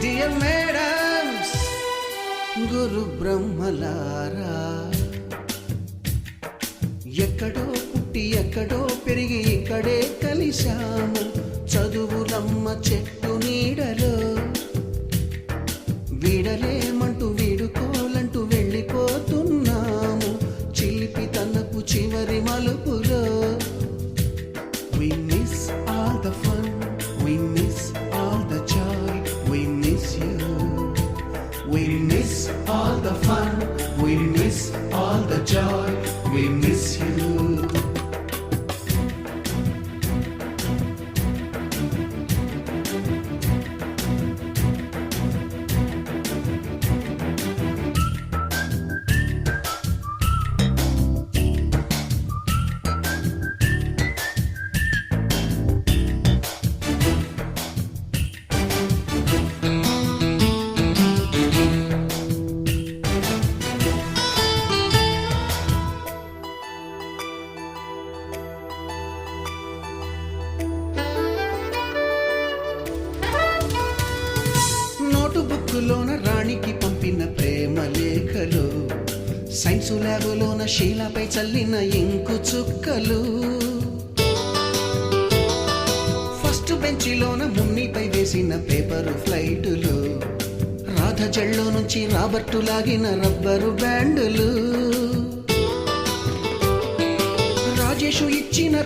Dear madams గురు బ్రహ్మలారా ఎక్కడో పుట్టి ఎక్కడో పెరిగి ఇక్కడే కలిశాము. చదువులమ్మ చెట్టు నీడలో. వీడలేమంటూ వీడుకోలంటూ వెళ్ళిపోతున్నాము. చిలిపి తనపు చివరి మలుపులో. We miss all the fun, we miss all the joy, నోటు రాణికి పంపిన ప్రేమ లేఖలు సైన్సు ల్యాబులోన శీలపై చల్లిన ఇంకు చుక్కలు. ఫస్ట్ బెంచిలోన మున్నిపై వేసిన పేపరు ఫ్లైటులు రాధ జల్లో నుంచి రాబర్టు లాగిన రబ్బరు బ్యాండులు.